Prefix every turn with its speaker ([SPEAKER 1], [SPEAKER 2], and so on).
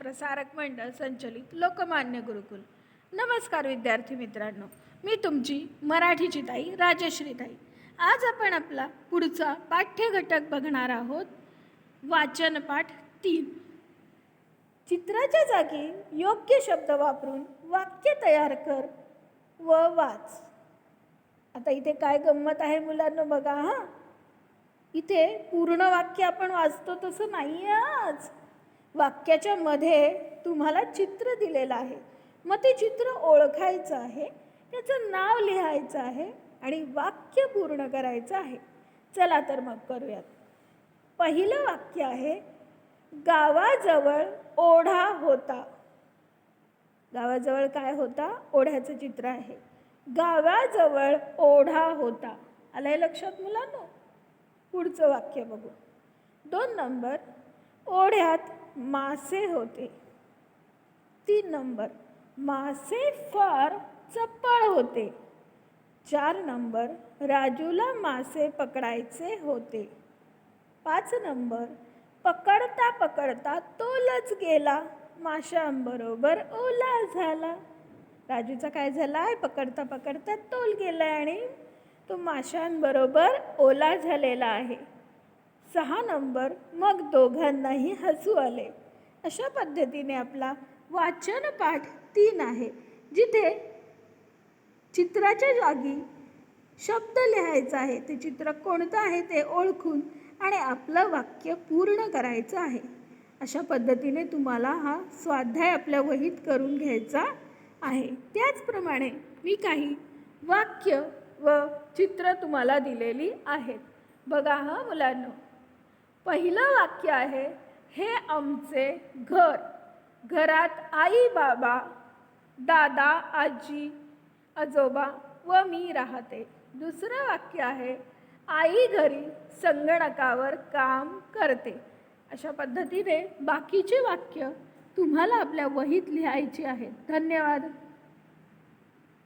[SPEAKER 1] प्रसारक मंडळ संचलित लोकमान्य गुरुकुल. नमस्कार विद्यार्थी मित्रांनो मी तुमची मराठीची ताई राजश्री ताई. आज आपण आपला पुढचा पाठ्यघटक बघणार आहोत. वाचनपाठ तीन. चित्राच्या जागी योग्य शब्द वापरून वाक्य तयार कर व वाच. आता इथे काय गंमत आहे मुलांना बघा हां. इथे पूर्ण वाक्य आपण वाचतो तसं नाही आहे आज. वाक्याच्या मध्ये तुम्हाला चित्र दिलेलं आहे. मग ते चित्र ओळखायचं आहे त्याचं नाव लिहायचं आहे आणि वाक्य पूर्ण करायचं आहे. चला तर मग करूयात. पहिलं वाक्य आहे गावाजवळ ओढा होता. गावाजवळ काय होता? ओढ्याचं चित्र आहे. गावाजवळ ओढा होता. आलंय लक्षात मुलांना? पुढचं वाक्य बघू. दोन नंबर ओढ्यात मासे होते. तीन नंबर मासे फार चपळ होते. चार नंबर राजूला मासे पकडायचे होते. पाच नंबर पकडता पकडता तोलच गेला. माशांबरोबर ओला झाला. राजूचा काय झाला आहे पकडता पकडता तोल गेला आणि तो माशांबरोबर ओला झालेला आहे. सहा नंबर मग दोघांनाही हसू आले. अशा पद्धतीने आपला वाचन पाठ तीन आहे जिथे चित्राच्या जागी शब्द लिहायचा आहे ते चित्र कोणतं आहे ते ओळखून आणि आपलं वाक्य पूर्ण करायचं आहे. अशा पद्धतीने तुम्हाला हा स्वाध्याय आपल्या वहीत करून घ्यायचा आहे. त्याचप्रमाणे मी काही वाक्य व चित्र तुम्हाला दिलेली आहेत. बघा हा मुलांनो. पहिलं वाक्य आहे हे आमचे घर. घरात आई बाबा दादा आजी आजोबा व मी राहते. दुसरं वाक्य आहे आई घरी संगणकावर काम करते. अशा पद्धतीने बाकीचे वाक्य तुम्हाला आपल्या वहीत लिहायची आहेत. धन्यवाद.